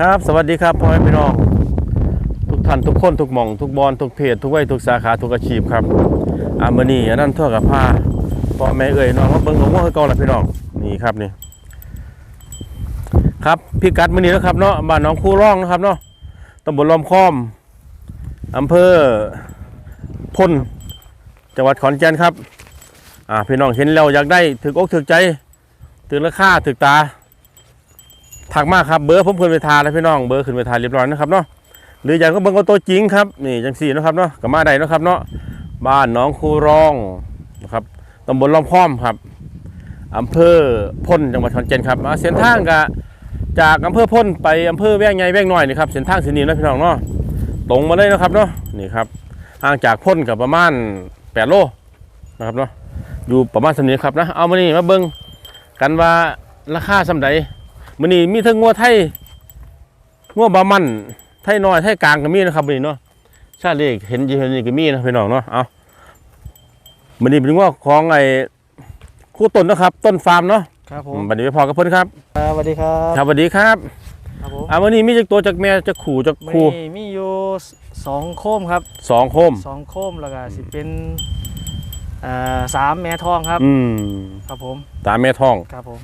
ครับสวัสดีครับพ่อแม่พี่น้อง ทุกท่านทุกคนทุกหม่องทุกบอลทุกเพจทุกวัยทุกสาขาทุกอาชีพครับอามานี่อันนั้นทั่วกับผ้าพ่อแม่เอ่ยน้องมาเบิ่งของว่าคือเก่าละพี่น้องนี่ครับนี่ ครับพี่กัดมือนี้นะครับเนาะบ้านน้องคู่ร่องนะครับเนาะตำบลลอมค้อมอำเภอพลจังหวัดขอนแก่นครับอ่าพี่น้องเห็นแล้วอยากได้ถึกอกถึกใจถึกราคาถึกตา ถักมากครับเบอร์ผมขึ้นไปทาแล้วพี่น้องเบอร์ขึ้นไปทาเรียบร้อยนะครับเนาะหรืออยากก็เบิ่งเอาตัวจริงครับนี่จังสี่นะครับเนาะกับมาใดนะครับเนาะบ้านน้องคูรองนะครับตำบลลอมค้อมครับอำเภอพ้นจังหวัดขอนแก่นครับอ่าเส้นทางกะจากอำเภอพ้นไปอำเภอแว่งใหญ่แว่งน้อยนี่ครับเส้นทางส้นนี้นะพี่น้องเนาะตรงมาเลยนะครับเนาะนี่ครับห่างจากพ้นกับประมาณ8โลนะครับเนาะอยู่ประมาณสำนี้ครับนะเอามานี่มาเบิ่งกันว่าราคาสำใด มื้อนี้มีทั้งงัวไทยงัวบามันไทยน้อยไทยกลางก็มีนะครับมื้อนี้เนาะชาติเลขเห็นอยู่เห็นนี่ก็มีนะพี่น้องเนาะเอามื้อนี้เป็นงัวของไอ้คู่ต้นนะครับ ต้นฟาร์มเนาะครับผอืมมบัดนี้ไปพอกับเพิ่นครับครับสวัสดีครับครับสวัสดีครับครับผมอ่ามื้อนี้มีจักตัวจักแม่จักขู่จักมีคู่มีอยู่สองโคมครับสองโคมสองโคมแล้วก็สิเป็นอ่าสามแม่ทองครับ อืมครับผมตามแม่ทองครับผม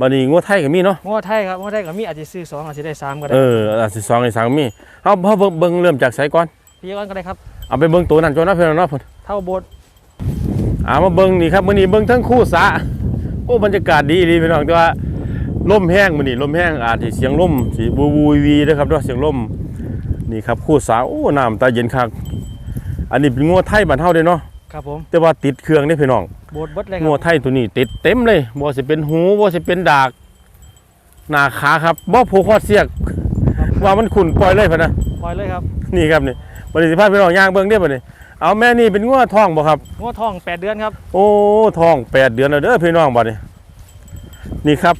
บัดนี้งัวไทยก็มีเนาะงวดไทยครับงวดไทยก็มีอาจจะซื้อสองอาจจะได้สามก็ได้เอออาจสิสองอีกสามก็มีเฮาเฮาเบิ่งเบิ่งเริ่มจากไสก่อนพี่ก้อนก็ได้ครับเอาไปเบิ่งตัวนั้นก่อนเนาะพี่น้องเนาะเท่าโบสถ์อ่ามาเบิ่งนี่ครับมื้อนี้เบิ่งทั้งคู่สระโอ้บรรยากาศดีดีพี่น้องแต่ว่าลมแห้งมื้อนี้ลมแห้งอาจสิเสียงลมสิวูวูวีเด้อครับเนาะเสียงลมนี่ครับคู่สระโอ้น้ำตาเย็นคักอันนี้เป็นงัวไทยบ้านเฮาเด้เนาะ ครับผมแต่ว่าติดเครื่องเด้พี่น้องโบสถ์เบิดเลยคงัวรับไทยตัวนี้ติดเต็มเลยบ่สิเป็นหูบ่สิเป็นดากหน้าขาครับบ่ผูกคอดเสียก ว่ามันขุ่นปล่อยเลยพุ่นนะปล่อยเลยครับ นี่ครับนี่บัดนี้สิพาพี่น้องย่างเบิ่งเด้อบัดนี้เอาแม่นี่เป็นงัวท้องบ่ครับงวดทองแปดเดือนครับ โอ้ทองแปดเดือนแล้วเด้อพี่น้องบัดนี้นี่ครับ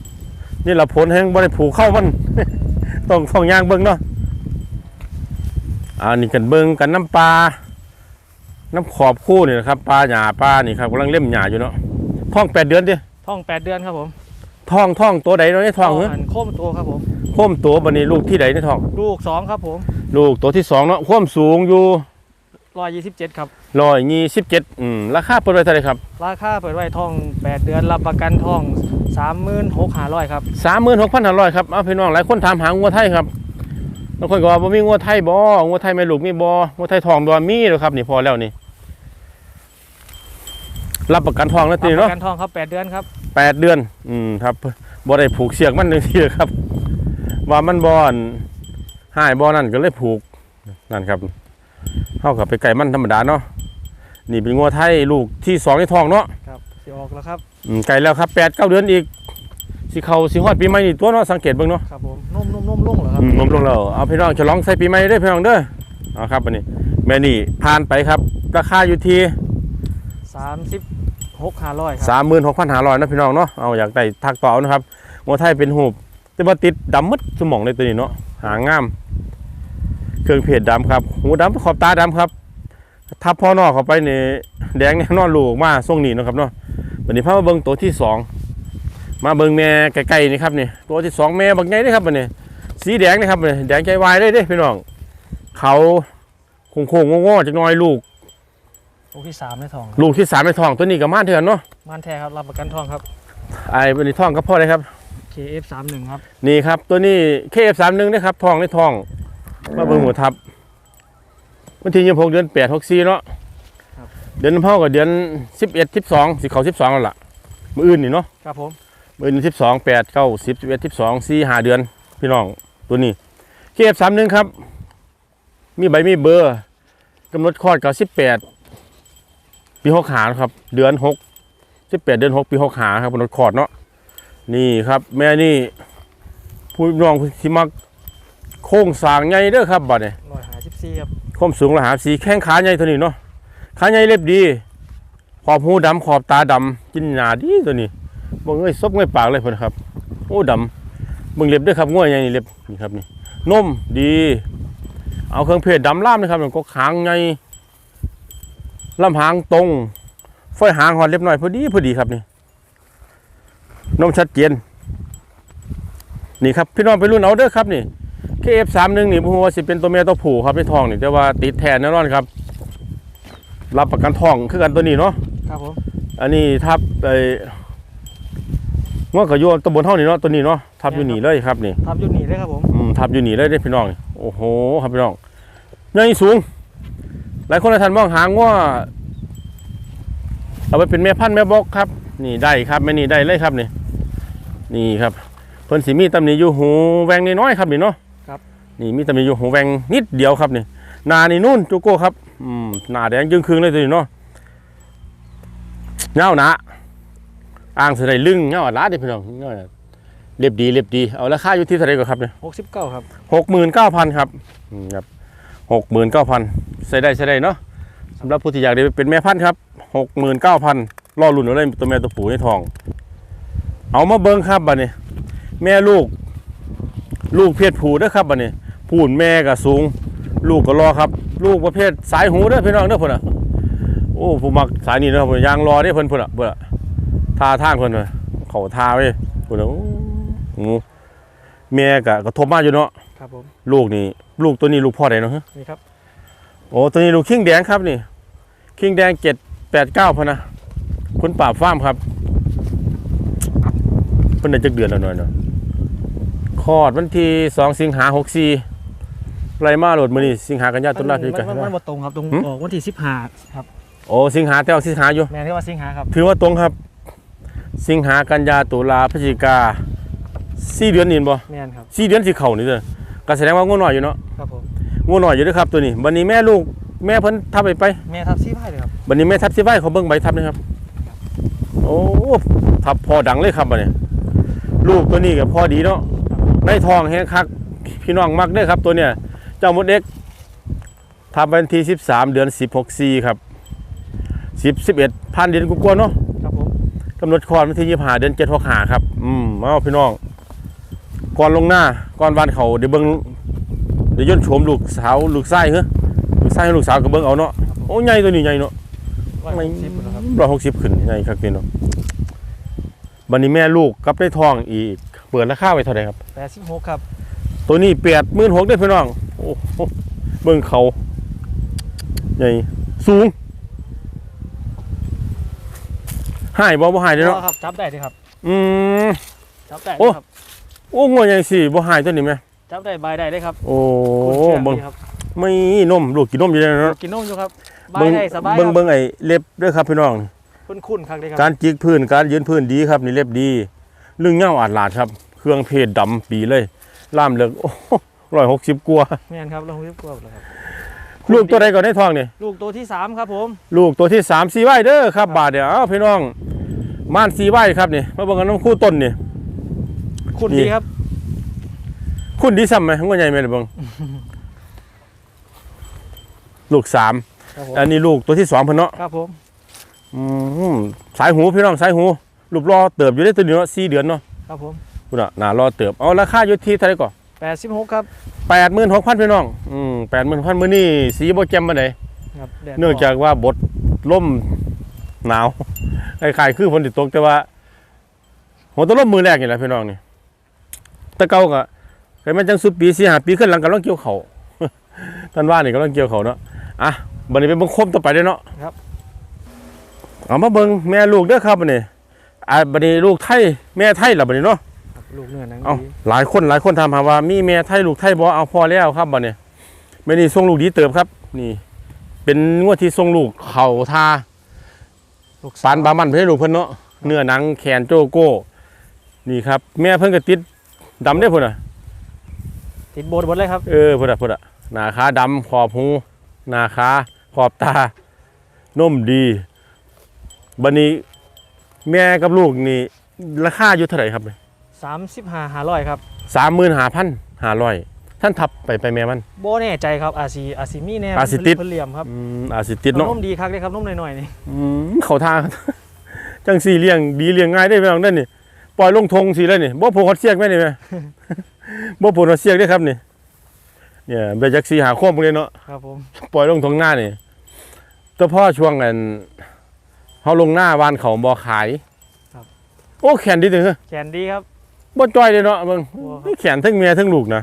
นี่ละผลแห่งบริผูกเข้ามันต้องต้องย่างเบิ้งเนาะอ่านี่กันเบิ้งกันน้ำปลา น้ำขอบคู่นี่นะครับปลาหยาปลานี่ครับกำลังเล่มหยาอยู่เนาะท้องแปดเดือนดิทองแปดเดือนครับผมท้องท้องตัวใดเนาะในท้องเหรอหันโคมตัวครับผมโค้มตัวบัดนี้ลูกที่ใดในท้อง ลูกสองครับผม ลูกตัวที่สองเนาะโค้มสูงอยู่ร้อยยี่สิบเจ็ดครับร้อยยี่สิบเจ็ดอืมราคาเปิดไว้เท่าไหร่ครับราคาเปิดไว้ทองแปดเดือนรับประกันทองสามหมื่นหกห้าร้อยครับสามหมื่นหกพันห้าร้อยครับเอาพี่น้องหลายคนถามหางัวไทยครับ บางคนก็ว่าบ่มีงัวไทยบ่งัวไทยแม่ลูกมีบ่งัวไทยทองบ่มีเด้อครับ นี่พอแล้วนี่ รับประกันทองแล้วตีรับปเนาะระกันทองครับแปดเดือนครับแปดเดือน อืมครับบ่ได้ผูกเสียกมันจังซี่ครับ ว่ามันบ่อนหายบ่นั่นก็เลยผูกนั่นครับเฮากับไปไก่มันธรรมดาเนาะนี่เป็นงัวไทยลูกที่สองในท้องเนาะครับสิออกแล้วครับอืมไก่แล้วครับแปดเก้าเดือนอีก สิเข้าสิฮอดปีใหม่นี่ตัวเนาะสังเกตเบิ่งเนาะครับผมนุ่มนุ่มนุ่มลุ่งเหรอครับอืมนมลงแล้วเอาพี่น้องฉลองใส่ปีใหม่ได้อพี่น้องเด้อเอาครับอันนี้แม่นี่ผ่านไปครับ ราคาอยู่ที่ สามสิบหกห้าร้อยคสารับมหมื่นหกพันห้าร้อยนะพี่น้องเนาะ เอาอยากได้ทักต่อเอานะครับงัวไทยเป็นหูบ แต่ว่าติดดำมืดสมองเลยตัวนี้เนาะ หางงาม เครื่องเพจดำครับ หูดำขอบตาดำครับ ทับพ่อนอกเข้าไปนี่แดงแน่นอนลูกมาส่งนี่เนาะครับเนาะวันนี้พามาเบิ่งตัวที่สอง มาเบิ่งแม่ไก่ๆนี่ครับนี่ตัวที่สองแม่บักใหญ่นี่ครับอันนี้สีแดงนี่ครับนี่แดงใจวายเลยเด้พี่น้องเขาโค้งๆงอๆจักหน่อยลูก ลูกที่สามในทองลูกที่สามในท้องตัวนี้กับม่านเถื่อนเนาะมันแท้ครับรับประกันทองครับ ไอ้บันนี้ท้องก็พ่อเลยครับ KF สามหนึ่งครับนี่ครับตัวนี้ KF31 นะครับทองในทอง มาเบิ่งหัวทับวันที่ยี่หกเดือนแปดหกสี่เนาะเดือนพ่อกับเดือนสิบเอ็ดสิบสองสิเขาสิบสองแล้วล่ะมืออื่นนี่เนาะครับผม มืออื่นสิบสองแปดเก้าสิบสิบเอ็ดสิบสองสี่ห้าเดือน พี่น้องตัวนี้ KF31 ครับ มีใบมีเบอร์กำหนดคลอดกับสิบแปดปีหกหาครับ เดือนหกสิบแปดเดือนหกปีหกหาครับกำหนดคลอดเนาะนี่ครับ แม่นี่ผู้น้องที่มักโค้งสร้างใหญ่เด้อครับบัดนี้ร้อยหาสิบสี่ครับความสูงระหาสีแข้งขาใหญ่ตัวนี้เนาะขาใหญ่เล็บดี ขอบหูดำขอบตาดำกินหนาดีตัวนี้ บ่เงยซบเงยปากเลยเพิ่นครับ โอ้ดำเบิ่งเล็บด้วยครับง่วยใหญ่นี่เล็บนี่ครับนี่นมดี เอาเครื่องเพศดำล่ามนะครับแล้วก็หางใหญ่ลำหางตรงฝอยหางหอดเล็บน้อยพอดีพอดีครับนี่นมชัดเจนนี่ครับพี่น้องไปรุ่นเอาเด้อครับนี่ KF31 นี่บ่ฮู้ว่าสิเป็นตัวแม่ตัวผู้ครับในท้องนี่แต่ว่าติดแทนแน่นอนครับ รับประกันท้องคือกันตัวนี้เนาะครับผมอันนี้ทับไอ้ งวก็อยู่ตำบลเฮานี่เนาะตัวนี้เนาะทับอยู่นี่เลยครับนี่ทับอยู่นี่เลยครับผมอืมทับอยู่นี่เลยเด้อพี่น้องโอ้โหครับพี่น้องใหญ่สูง หลายคนหลายท่านมองหาง้อเอาไปเป็นแม่พันธุ์แม่บอกครับ นี่ได้ครับแม่นี่ได้เลยครับนี่นี่ครับเพิ่นสิมีตำหนิอยู่หูแหวงน้อยๆครับนี่เนาะครับนี่มีตำหนิอยู่หูแหวงนิดเดียวครับนี่หนานี่นู่นจุโก้ครับอืมหนาแดงยึงครึงเลยตัวนี้เนาะเงาหนา อ่างเสได็ลึงเงาอัดลาดเด้อพี่น้องเงาอัดลาดเรียบดีเรียบดีเอาราคาอยู่ที่เท่าไหร่ก่อนครับเนี่ยหกสิบเก้าครับหกหมื่นเก้าพันครับอืมครับหกหมื่นเก้าพันใส่ได้ใส่ได้เนาะสำหรับผู้ที่อยากได้เป็นแม่พันธุ์ครับหกหมื่นเก้าพันรอรุ่นเอาเลยตัวแม่ตัวผู้ในทอง เอามาเบิ้งครับบัดนี้ แม่ลูก ลูกเพศผู้เด้อครับบัดนี้ผู้แม่ก็สูง ลูกก็รอครับ ลูกประเภทสายหูเด้อพี่น้องเด้อเพิ่นอะโอ้ผู้มักสายนี้เด้อเพิ่นยางรอเด้อเพิ่นเพิ่นอะเพิ่นอะ ท่าทางเพิ่นเพิ่นเขาท่าไว้เพิ่นอะโอ้โหแม่ก็กระทบมาอยู่เนาะครับผมลูกนี่ลูกตัวนี้ลูกพ่อใดเนาะฮะนี่ครับโอ้ตัวนี้ลูกคิงแดงครับนี่คิงแดงเจ็ดแปดเก้าพะนะคุณปราบฟ้าร์มครับเพิ่นได้จักเดือนแล้วหน่อยเนาะคลอดวันที่สองสิงหาหกสี่ไรมาโหลดมือนี่สิงหากันยาตุลาพฤศจิกามันมันบ่ตรงครับตรงหืมออกวันที่สิบห้าครับโอ้สิงหาแต่ว่าสิงหาอยู่แม่ที่ว่าสิงหาครับถือว่าตรงครับ สิงหากันยาตุลาพฤศจิกาสี่เดือนนี่เห็นบ่แม่นครับสี่เดือนสิเข่านี่เด้อก็แสดงว่างูน้อยอยู่เนาะครับผมงูน้อยอยู่เด้อครับตัวนี้วันนี้แม่ลูกแม่เพิ่นทับไปไปแม่ทับซี่ไพ่เลยครับบันนี้แม่ทับสิไว้เขาเบิ่งใบทับนะครับ โอ้ทับพอดังเลยครับบัดนี้ลูกตัวนี้กับพอดีเนาะในทองแห้งคักพี่น้องมักเด้อครับตัวเนี้ยเจ้ามดเด็กทับวันที่ 13 เดือน 16ซีครับ 10 11พันเดือนกว่าๆเนาะครับผม กำหนดคลอดวันที่25เดือน7 6 5ครับ อืมเอาพี่น้อง ก่อนลงหน้า ก่อนวานเขาเดี๋ยวเบิ่งเดี๋ยวย่นโฉมลูกสาวลูกไส้เฮ้ลูกไส้ให้ลูกสาวก็เบิ่งเอาเนาะ โอ้ใหญ่ตัวนี้ใหญ่เนาะร้อยหกสิบนะครับร้อยหกสิบขึ้นไงครับพี่น้องบันนี้แม่ลูกกับได้ทองอีก เปิดราคาไว้เท่าไหร่ครับแปดสิบหกครับ ตัวนี้แปดหมื่นหกได้อพี่น้อง โอ้โหเบิ่งเขาใหญ่สูง หายบ่บ่หายเด้อเนาะครับจับได้เลยครับ อืมจับได้โอ้เลยครับโอ้งวใหญ่สิบ่หายตัวนี้ไหมจับได้ใบได้เลยครับ โอ้คุณเชื่อเบิ่งดีครับไม่นมลูกกินนมอยู่เลยเนาะกินนมอยู่ครับใบเบิ่งได้สบายเบิ่งเบิ่งไอ้เล็บเด้อครับพี่น้องคุ้นคุ้นๆครับเลยคการับรจิกพื้นการยืนพื้นดีครับนี่เล็บดีเรื่องเง่าอาดลาดครับ เครื่องเพศดำปีเลยล่ามเลิกโอ้ร้อยหกสิบกว่าแม่นครับลองเรียบกวบเลยครับ ลูกตัวใดก่อนได้ทองเนี่ยลูกตัวที่สามครับผม ลูกตัวที่สามสีไว้เด้อครับ บาทเดี๋ยวเอาพี่น้องม่านสีไว้ครับนี่มาเบิ่งกันน้ำคู่ต้นนี่คุณนี่ดีครับ คุณดีซ้ำไหมงวใหญ่ไหมเดี๋ยวเบิ่งลูกสามครับผมอันนี้ลูกตัวที่สองเพิ่นเนาะครับผมอืมสายหูพี่น้องสายหูรูปรอเติบอยู่ได้ตัวนี้เนาะสี่เดือนเนาะครับผมคุณอะน่ารอเติบเอาราคาอยู่ที่เท่าไหร่ก่อน แปดสิบหกครับแปดหมื่นหกพันพี่น้องอืมแปดหมื่นพันมื้อนี้สีบ่แจ่มปานใดครับแดดเนื่องจากว่าบดล่มหนาวคล้ายๆคือฝนติดตกแต่ว่าหัวตะล่มมือแรกนี่แหละพี่น้องนี่แตะเก่าก็เคยมันจังสุดปีสี่ห้าปีขึ้นหลังกำลังเกี่ยวเขาท่านว่านี่กำลังเกี่ยวเขาเนาะอะบัดนี้เป็นบังคมต่อไปเด้อเนาะครับเอามาเบิ่งแม่ลูกเด้อครับบัดนี้อ่าบัดนี้ลูกไทยแม่ไทยล่ะบัดนี้เนาะครับ ลูกเนื้อหนังเอ้าดีหลายคนหลายคนถามหาว่ามีแม่ไทยลูกไทยบ่เอาพอแล้วครับบัดนี้แม่นี่ส่งลูกดีเติบครับ นี่ เป็นงวดที่ส่งลูกเข่าทาลูกปานบามันเพื่อลูกเพิ่นเนาะเนื้อหนังแขนโจโก้ นี่ครับ แม่เพิ่นก็ติดดำได้อพุ่นอะติดโบนหมดเลยครับเออพุ่นอะพุ่นอะหน้าขาดำขอบหูหน้าขาขอบตานมดีบัดนี้แม่กับลูกนี่ราคาอยู่เท่าไหร่ครับ สามสิบห้าหาร้อยครับสามหมื่นห้าพันห้าร้อยท่านทับไปไปแม่มันโบแน่ใจครับอาซีอาซีมีแน่อาจสิติดเพิ่นเหลี่ยมครับอืมอาจสิติดเนาะนมดีครับเลยครับนมหน่อยๆนี่อืมเขาทาง จังสี่เลี้ยงดีเลี้ยงง่ายได้ไหมน้องนั่นนี่ปล่อยลงทงสีแล้วนี่บ่ผูกคอดเสียกแม่นี่ไหมบ่ผูกคอดเสียกได้อครับนี่เนี่ยเบจักสีหาโค้งพวกนี้เนาะครับผมปล่อยลงทงหน้านี่แต่พ่อช่วงกันเฮาลงหน้าวานเขาบ่ขาย ครับ โอ้แขนดีถึงเฮ้ยแขนดีครับ บ่จ้อยเลยเนาะเบิ่งบ่ครับแขนทั้งเมียทั้งลูกนะ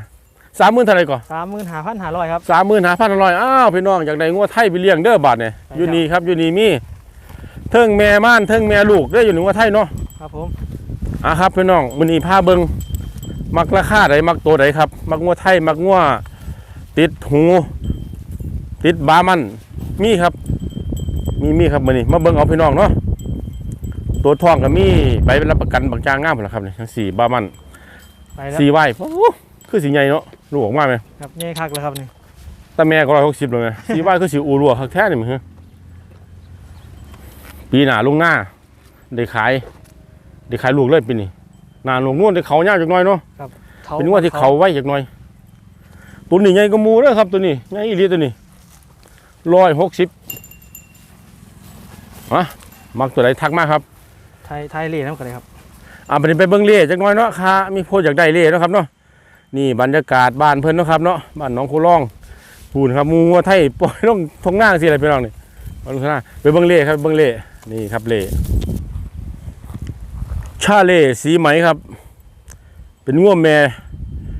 สามหมื่นเท่าไหรก่อนสามหมื่นหาพันหาร้อยครับสามหมื่นห้าพันร้อยอ้าวพี่น้องอยากได้งัวไทยไปเลี้ยงเด้อบาทเนี่ยใช่ครับอยู่นี่ครับอยู่นี่มีเทิงแม่ม่านเทิงแม่ลูกได้ออยู่ในงัวไทยเนาะครับผมอะครับพี่น้องมื้อนี้พาเบิงมักราคาใดมักตัวใดครับ มักงัวไทยมักงัวติดหู ติดบามันมีครับ มีมีครับมื้อนี้มาเบิ่งเอาพี่น้องเนาะ ตัวทองก็มีใบรับประกันบางจางงามพุ่นล่ะครับนี่ทั้งสี่บามันไปแล้วสี่ไหวโอ้โหคือสีใหญ่เนาะลูกออกมาไหมครับเงี้ยคักเลยครับนี่แต่แม่ก็ร้อยหกสิบเลยไหมสีไหวคือสีอูรัวคักแท้นี่มึงฮะปีหน้าลุงหน้าได้ขายได้ขายลูกเลยปีนี้หน้าลงง่วนได้เขายากจักหน่อยเนาะเป็นงวดที่เขาไว้จักหน่อย ตัวนี้ใหญ่ก็มูเด้อครับตัวนี้ใหญ่อีหลีตัวนี้ร้อยหกสิบฮะมักตัวไหนทักมากครับ ไทยไทยเล่น้ำกันเลยครับอ่าไปไปเบิ่งเล่จักหน่อยเนาะค่ะมีโพดอยากได้เล่เนาะครับเนาะนี่บรรยากาศบ้านเพิ่นเนาะครับเนาะบ้านหน้องคูร่องพูนครับหมูงัวไทยปล่อยลงทงหน้าสิอะไรไปน้องนี่มาลงทงหน้าไปเบิ่งเล่ครับเบิ่งเล่นี่ครับเล่ชาเล่สีไหมครับ เป็นงัวแม่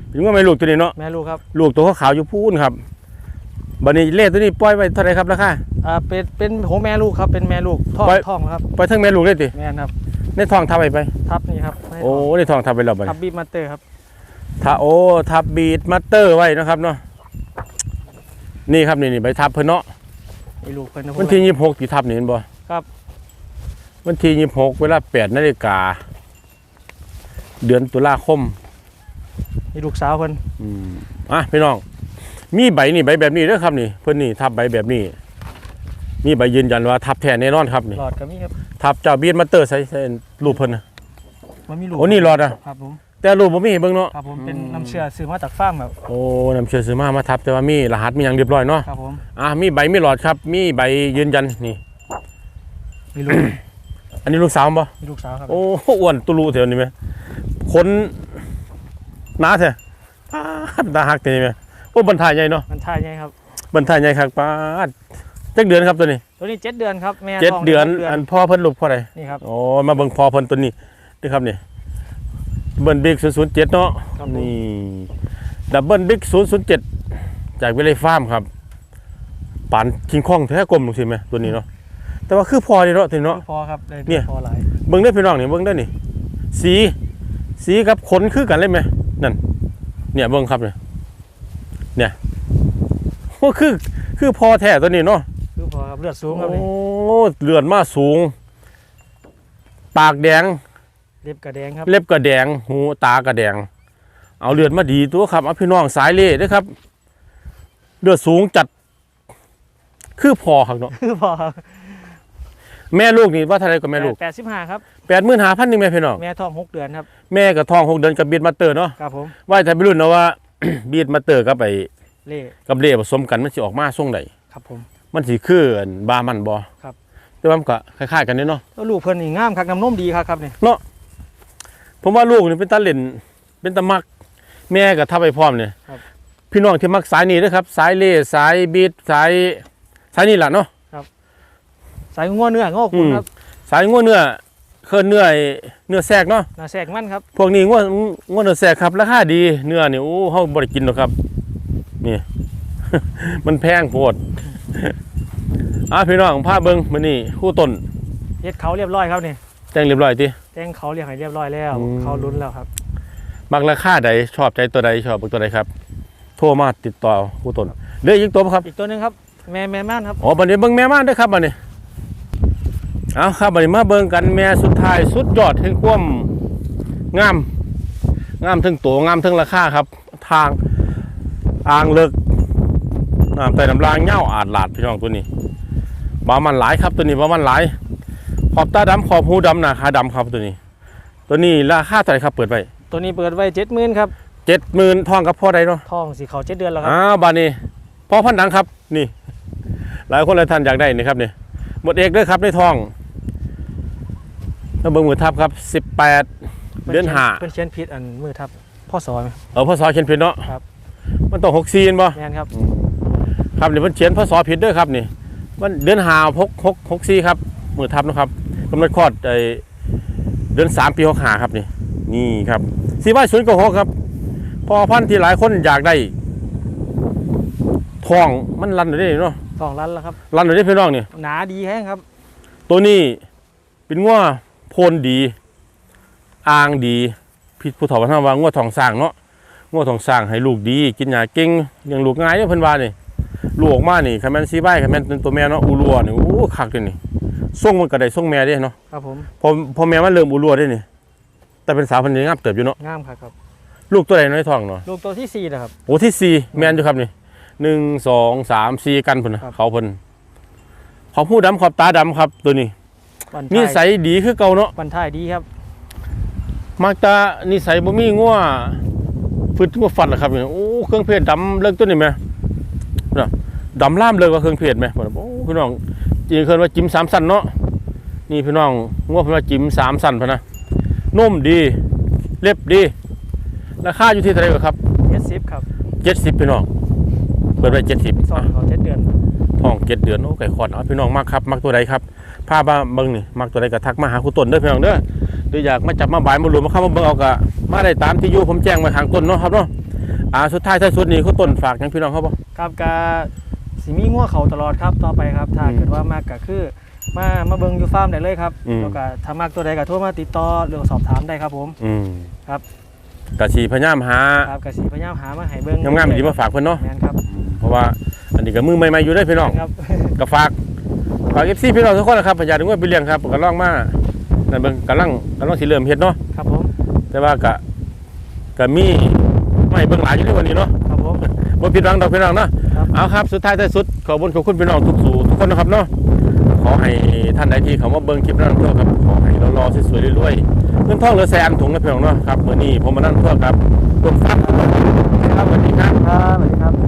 เป็นงัวแม่ลูกตัวนี้เนาะแม่ลูกครับลูกตัวขาวๆอยู่พูนครับ บัดนี้เล่ตัวนี้ปล่อยไว้เท่าไหรครับราคา อ่าเป็นเป็นของแม่ลูกครับเป็นแม่ลูกท้องไว้ท้องครับปล่อยทั้งแม่ลูกได้ติแม่นครับในท้องทับไปไป ทับนี่ครับให้โอ้ในท้องทับไปแล้วบัดทับนี้บีมาเตอร์ครับถ้าโอ้ทับบีดมัตเตอร์ไว้นะครับเนาะนี่ครับนี่นี่ใบทับเพิ่นเนาะไอ้ลูกเพิ่นนะวันที่ยี่สิบหกที่ทับนี่เห็นบ่ครับวันที่ยี่สิบหกเวลาแปดนาฬิกาเดือนตุลาคมไอ้ลูกสาวเพิ่นอืมอะพี่น้อง มีใบนี่ใบแบบนี้เด้อครับนี่เพิ่นนี่ทับใบแบบนี้ มีใบยืนยันว่าทับแท้แน่นอนครับนี่หลอดก็มีครับทับเจ้าบีดมัตเตอร์ใส่ใส่รูปเพิ่นนะ มันมีลูกโอ้นี่หลอดอะ ครับผมแต่รูปบ่มีให้เบิ่งเนาะครับผมเป็นน้ำเชื่อซื้อมาจากฟาร์มครับโอ้นำเชื้อซื้อมามาทับแต่ว่ามีรหัสมีหยังเรียบร้อยเนาะครับผมอะมีใบมีหลอดครับ มีใบยืนยันนี่ มีลูกอันนี้ลูกสาวบ่มีลูกสาวครับโอ้อ้วนตุลูแถวนี้ไหมคนหนาแท้ปาดตาหักแถวนี้ไหม โอ้บรรทายใหญ่เนาะมันท่ายไงครับ บรรทายใหญ่ครับป้าดจักเดือนครับตัวนี้ตัวนี้เจ็ดเดือนครับแม่เจ็ดท้งเดือนหกอันพ่อเพิ่นลูกพ่อใดนี่ครับ โอ้มาเบิ่งพ่อเพิ่นตัวนี้นี่ครับนี่เบิ้ลบิ๊ก007 เนาะครับผม นี่ดับเบิลบิ๊ก007 จากวิเลยฟาร์มครับปานคิงคองแท้กลมลงสิไหมตัวนี้เนาะแต่ว่าคือพอดีเนาะทีเนาะ พอครับได้เนี่ย พอหลายเบิ่งได้อพี่น้องนี่เบิ่งได้อนี่ สี สีกับขนคือกันเลยไหมนั่น เนี่ยเบิ่งครับเนี่ย เนี่ยโอ้คือคือพอแท้ตัวนี้เนาะคือพอครับเลือดสูงครับนี่โอ้เลือดมาสูง ปากแดง เล็บกระแดงครับเล็บก็แดง หูตาก็แดง เอาเลือดมาดีตัวครับเอาพี่น้องสายเล่เด้อครับ เลือดสูงจัด คือพอครับเนาะคือพอครับแม่ลูกนี่ว่าเท่าไรกับแม่ลูกแปดสิบห้าครับแปดหมื่นห้าพันหนึ่งแม่พี่น้องแม่ท้องหกเดือนครับแม่กับทองหกเดือนกับบีดมาเตอร์เนาะครับผมว่าแต่ไม่รู้นะว่า บีดมาเตอร์กับไปเล่กับเล่ผสมกันมันสิออกมาส่งใดครับผม มันสิคืออันบามันบ่ครับ แต่ว่ามันก็คล้ายๆกันเด้เนาะแล้วลูกเพิ่นนี่งามคักน้ำนมดีครับครับนี่ผมว่าลูกนี่เป็นตาเล่นเป็นตามัก แม่ก็ทับไปพร้อมเนี่ยพี่น้องที่มักสายนี้นะครับสายเล่สายบีดสายสายนี่แหละเนาะสายงัวเนื้องอกคุณอืมครับสายงัวเนื้อ เคลื่อนเนื้อไอ้เนื้อแทรกเนาะหน้าแสกมันครับ พวกนี้งัวงัวเนื้อแทรกครับราคาดีเนื้อนี่โอ้เฮาบ่ได้กินหรอกครับ นี่ มันแพงโพดอะพี่น้องพาเบิ่งมื้อนี้คู่ต้นเฮ็ดเขาเรียบร้อยครับนี่แต่งเรียบร้อยติแต่งเขาเรียกให้เรียบร้อยแล้วอืมเขาลุ้นแล้วครับมักราคาใดชอบใจตัวใดชอบตัวใดครับโทรมาติดต่อผู้ต้นเหลืออีกตัวบ่ครับ อีกตัวหนึงครับ แม่แม่ม่านครับอ๋อบัดนี้เบิ่งแม่ม่านเด้อครับบัดนี้ เอาครับบัดนี้มาเบิ่งกันแม่สุดท้ายสุดยอดแห่งความงาม งามทั้งตัวงามทั้งราคาครับ ทางอ่างเลิกน้ำใต้น้ำลางเหย้าอาดหลาดพี่น้องตัวนี้บามันหลายครับตัวนี้บามันหลาย ขอบตาดำขอบหูดำหนาขาดำครับตัวนี้ ตัวนี้ราคาเท่าไหร่ครับเปิดไว้ตัวนี้เปิดไว้เจ็ดหมื่นครับเจ็ดหมื่นทองกับพ่อใดเนาะท้องสีเขาเจ็ดเดือนแล้วครับอ้าวบานนี้พ่อพันดังครับนี่ หลายคนหลายท่านอยากได้นี่ครับนี่หมดเอกด้วยครับในทอง แล้วเบิ่งมือทับครับสิบแปดเดือนห้าเพิ่นเขียนผิดอันมือทับพ่อสอยไหมเออพศเขียนผิดเนาะครับมันต้องหกซีนบ่แม่นครับครับนี่มันเขียนพศผิดด้วยครับนี่มันเดือนหาหกหกหกซีครับมือทับนะครับกำหนดคลอดไอเดือนสามปีหกหาครับนี่นี่ครับสี่ว่าศูนย์กับหกครับ พอพันธุ์ที่หลายคนอยากได้ทองมันรันอยู่ได้เนาะสองล้านแล้วครับรันอยู่ได้พี่น้องนี่หนาดีแห้งครับ ตัวนี้เป็นงัวโพนดี อ่างดีพี่ผู้เฒ่าพันธุ์ว่างัวทองสร้างเนาะงัวทองสร้างให้ลูกดี กินหญ้าเก่งเลี้ยงลูกง่ายเนี่ยเพิ่นว่านี่ลูกออกมานี่คันแม่นซีใบคันแม่นเป็นตัวแม่เนาะอูรัวนี่โอ้คักเลยนี่ส่งมันก็ได้ส่งแม่เด้เนาะครับผมพอพอแม่มันเริ่มอูรัวได้นี่แต่เป็นสาวเพันธุ์ยังงามเติบอยู่เนาะงามครับครับ ลูกตัวใดน้อยท้องเนาะลูกตัวที่สี่นะครับโอ้ที่สี่แม่นอยู่ครับนี่หนึ่งสองสามสี่กันพุ่นนะครับเขาเพิ่นเขาผู้ดำขอบตาดำครับตัวนี้ บันนิท้ายสัยดีคือเก่าเนาะบันท้ายดีครับ มักตานิสัยบ่มีงัวฟึดงัวฟันล่ะครับนี่โอ้เครื่องเพชรดำเลิกตัวนี้ไหมน่ะดำล่ามเลยกว่าเครื่องเพชรไหมพุ่นน่ะโอ้พี่น้องจีเคินว่าจิ้มสามสันเนาะนี่พี่น้องงัวเพิ่นว่าจิ้มสามสันพุ่นนะนุ่มดีเล็บดีราคาอยู่ที่เท่าไหร่ครับเอสซิฟครับเจ็ดสิบพี่น้องเปิดไว้เจ็ดสิบสอนเขาเจ็ดเดือน ท้องเจ็ดเดือนโอ้ไก่ขอดเอาพี่น้องมากครับ มักตัวใดครับ พาบ้าเบิ่งนี่มักตัวใดก็ทักมาหาครูต้นเด้อพี่น้องเด้อหรืออยากมาจับมาบายมารวมมาเข้ามาเบิ่งเอากะมาได้ตามที่อยู่ผมแจ้งมาทางต้นเนาะครับเนาะอ่าสุดท้ายท้ายสุดนี่ครูต้นฝากหยังพี่น้องเขาบ่ ครับกาสิมีงัวเขาตลอดครับต่อไปครับ ถ้าอืมเกิดว่ามากก็คือ มามาเบิ่งอยู่ฟาร์มได้เลยครับอืม แล้วก็ถ้ามากตัวใดก็โทรมาติดต่อหรือสอบถามได้ครับผม อืมครับ กะสิพยายามหาครับก็สิพยายามหามาให้เบิ่งงามๆดีมาฝากเพิ่นเนาะแม่นครับเพราะว่าอันนี้ก็มือใหม่ๆอยู่ได้อพี่น้อง ครับ ก็ฝาก ฝาก FC พี่น้องทุกคนนะครับอยากถึงว่าไปเลี้ยงครับก็ลองมานั่นเบิ่งกำลังกำลังสิเริ่มเฮ็ดเนาะครับผมแต่ว่าก็ก็มีไม่เบิ่งหลายอยู่ในวันนี้เนาะครับผมบ่ผิดหวังดอกพี่น้องเนาะครับเอาครับสุดท้ายท้ายสุดขอบคุญขอบคุณพี่น้องทุกสู่ทุกคนนะครับเนาะขอให้ท่านใดที่เขามาเบิ่งคลิปนั้นทั่วครับขอให้เรารอๆสวยๆรวยๆเงินทองเหลือแสนถุงนะพี่น้องเนาะครับมื้อนี้ผมมานั่งทั่วครับรวมฟันครับสวัสดีครับครับสวัสดีครับ